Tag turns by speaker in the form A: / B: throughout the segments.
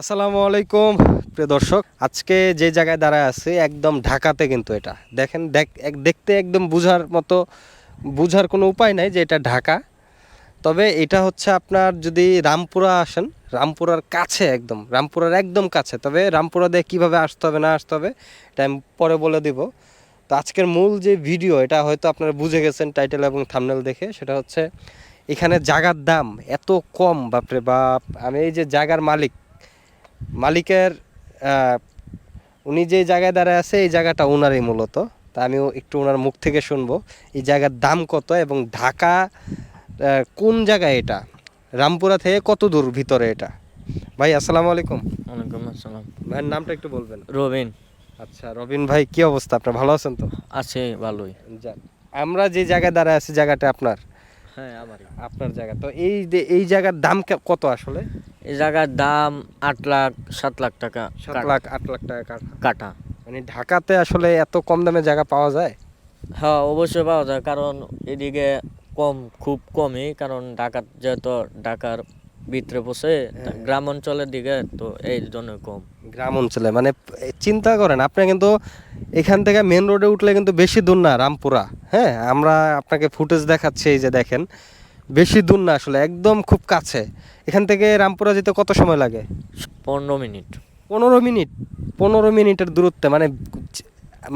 A: আসসালামু আলাইকুম, প্রিয় দর্শক। আজকে যে জায়গায় দাঁড়ায় আছি, একদম ঢাকাতে কিন্তু এটা। দেখেন, দেখ দেখতে একদম বুঝার মতো, বুঝার কোনো উপায় নাই যে এটা ঢাকা। তবে এটা হচ্ছে আপনার যদি রামপুরা আসেন, রামপুরার কাছে একদম, রামপুরার একদম কাছে। তবে রামপুরা দিয়ে কীভাবে আসতে হবে, না আসতে হবে, এটা আমি পরে বলে দিব। তো আজকের মূল যে ভিডিও, এটা হয়তো আপনারা বুঝে গেছেন টাইটেল এবং থামনেল দেখে, সেটা হচ্ছে এখানে জায়গার দাম এত কম, বাপরে বাপ। আমি এই যে জায়গার মালিক মালিকের উনি যে জায়গায় দাঁড়ায় আছে এই জায়গাটা ওনারই মূলত। তা আমিও একটু ওনার মুখ থেকে শুনব এই জায়গার দাম কত এবং ঢাকা কোন জায়গায় এটা? রামপুরা থেকে কত দূর ভিতরে এটা? ভাই আসসালামু আলাইকুম।
B: ওয়ালাইকুম আসসালাম।
A: ভাইয়ের নামটা একটু বলবেন।
B: রবিন।
A: আচ্ছা রবিন ভাই কি অবস্থা? আপনার ভালো আছেন তো?
B: আছে ভালোই।
A: যাক আমরা যে জায়গায় দাঁড়ায় আছি জায়গাটা আপনার?
B: হ্যাঁ আমারই।
A: আপনার জায়গা। তো এই এই জায়গার দাম কত আসলে?
B: এই জায়গার দাম আট লাখ সাত লাখ টাকা
A: সাত লাখ আট লাখ টাকা কাঠা।
B: কাঠা।
A: মানে ঢাকাতে আসলে এত কম দামে জায়গা পাওয়া যায়?
B: হ্যাঁ অবশ্যই পাওয়া যায় কারণ এদিকে কম খুব কমই কারণ ঢাকার যেহেতু ঢাকার ভিতরে বসে গ্রাম অঞ্চলের দিকে তো এই জন্য কম।
A: গ্রাম অঞ্চলে মানে চিন্তা করেন আপনি কিন্তু এখান থেকে মেন রোডে উঠলে কিন্তু বেশি দূর না রামপুরা। হ্যাঁ আমরা আপনাকে ফুটেজ দেখাচ্ছি এই যে দেখেন। বেশি দূর না আসলে একদম খুব কাছে। এখান থেকে রামপুরা যেতে কত সময় লাগে?
B: পনেরো মিনিট।
A: পনেরো মিনিট? পনেরো মিনিটের দূরত্বে মানে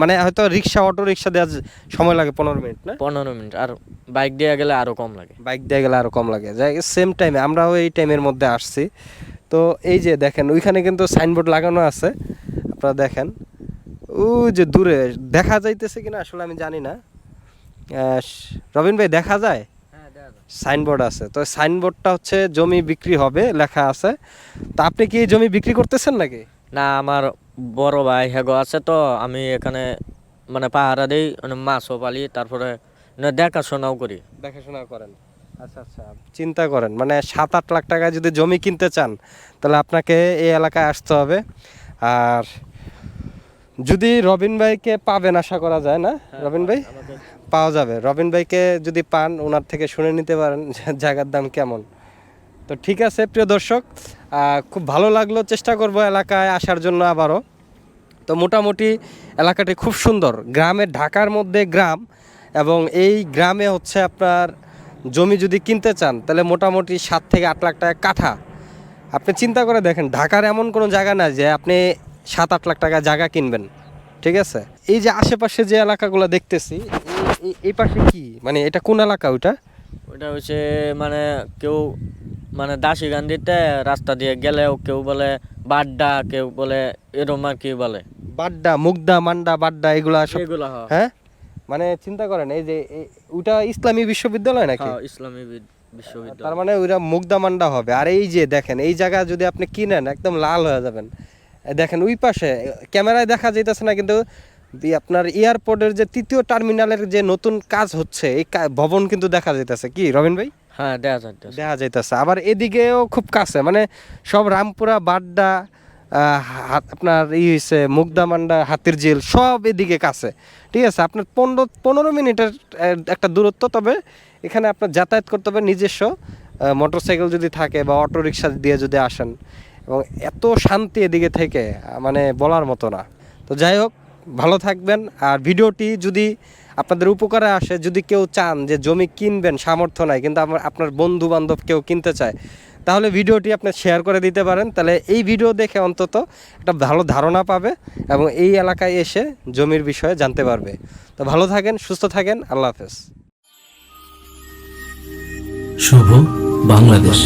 A: মানে হয়তো রিক্সা অটো রিক্সা দেওয়ার সময় লাগে পনেরো মিনিট না?
B: পনেরো মিনিট আর বাইক দিয়ে গেলে আরও কম লাগে।
A: বাইক দিয়ে গেলে আরও কম লাগে। যাই সেম টাইমে আমরাও এই টাইমের মধ্যে আসছি। তো এই যে দেখেন ওইখানে কিন্তু সাইনবোর্ড লাগানো আছে। আপনারা দেখেন। ও যে দূরে দেখা যাইতেছে কিনা আসলে আমি জানি না। রবিন ভাই দেখা যায়? সাইনবোর্ড আছে। তো সাইনবোর্ডটা হচ্ছে জমি বিক্রি হবে লেখা আছে। তা আপনি কি এই জমি বিক্রি করতেছেন নাকি?
B: না আমার বড় ভাই হেগো আছে তো আমি এখানে মানে পাহারা দিই মানে মাছও পালি তারপরে না দেখাশোনাও করি।
A: দেখাশোনা করেন। আচ্ছা আচ্ছা চিন্তা করেন। মানে সাত আট লাখ টাকা যদি জমি কিনতে চান তাহলে আপনাকে এই এলাকায় আসতে হবে। আর যদি রবিন ভাইকে পাবেন আশা করা যায় না? রবিন ভাই? পাওয়া যাবে। রবিন ভাইকে যদি পান, ওনার থেকে শুনে নিতে পারেন জায়গার দাম কেমন। তো ঠিক আছে, প্রিয় দর্শক খুব ভালো লাগল, চেষ্টা করব এলাকায় আসার জন্য আবারও। তো মোটামুটি এলাকাটি খুব সুন্দর। গ্রামের ঢাকার মধ্যে গ্রাম এবং এই গ্রামে হচ্ছে আপনার জমি যদি কিনতে চান, তাহলে মোটামুটি সাত থেকে আট লাখ টাকা কাঠা। আপনি চিন্তা করে দেখেন, ঢাকার এমন কোনো জায়গা না যে আপনি সাত আট লাখ টাকা জায়গা কিনবেন। ঠিক আছে? এই যে আশেপাশে যে এলাকাগুলো দেখতেছি এই- পাশে কি? মানে এটা কোন এলাকা ওইটা?
B: ওইটা হচ্ছে মানে কেউ মানে দাসী গান্ধীতে রাস্তা দিয়ে গেলেও কেউ বলে বাড্ডা কেউ বলে এরম আর কি বলে।
A: বাড্ডা মুগদা মান্ডা বাড্ডা এগুলা সব
B: এগুলো
A: হ্যাঁ। মানে চিন্তা করেন এই যে ওইটা ইসলামী বিশ্ববিদ্যালয় নাকি?
B: হ্যাঁ ইসলামী বিশ্ববিদ্যালয়।
A: তার মানে ওইটা মুগদামান্ডা হবে। আর এই যে দেখেন এই জায়গা যদি আপনি কিনেন একদম লাল হয়ে যাবেন। দেখেন ওই পাশে ক্যামেরায় দেখা যাইতেছে না কিন্তু এই আপনার এয়ারপোর্টের যে তৃতীয় টার্মিনালের যে নতুন কাজ হচ্ছে এই ভবন কিন্তু দেখা যাইতেছে। কি রবিন ভাই?
B: হ্যাঁ দেখা যাচ্ছে
A: দেখা যাইতেছে। আবার এদিকেও খুব কাছে মানে সব রামপুরা বাড্ডা আপনার ই হয়েছে মুগদামান্ডা হাতির ঝিল সব এদিকে কাছে। ঠিক আছে আপনার পনেরো পনেরো মিনিটের একটা দূরত্ব তবে এখানে আপনার যাতায়াত করতে হবে নিজস্ব। মোটর সাইকেল যদি থাকে বা অটো রিক্সা দিয়ে যদি আসেন। এবং এত শান্তি এদিকে থেকে মানে বলার মতো না। তো যাই হোক ভালো থাকবেন। আর ভিডিওটি যদি আপনাদের উপকারে আসে, যদি কেউ চান যে জমি কিনবেন, সামর্থ্য নাই, কিন্তু আমার, আপনার বন্ধু বান্ধব কেউ কিনতে চায়, তাহলে ভিডিওটি আপনি শেয়ার করে দিতে পারেন। তাহলে এই ভিডিও দেখে অন্তত একটা ভালো ধারণা পাবে এবং এই এলাকায় এসে জমির বিষয়ে জানতে পারবে। তো ভালো থাকেন, সুস্থ থাকেন, আল্লাহ হাফেজ।
C: শুভ বাংলাদেশ।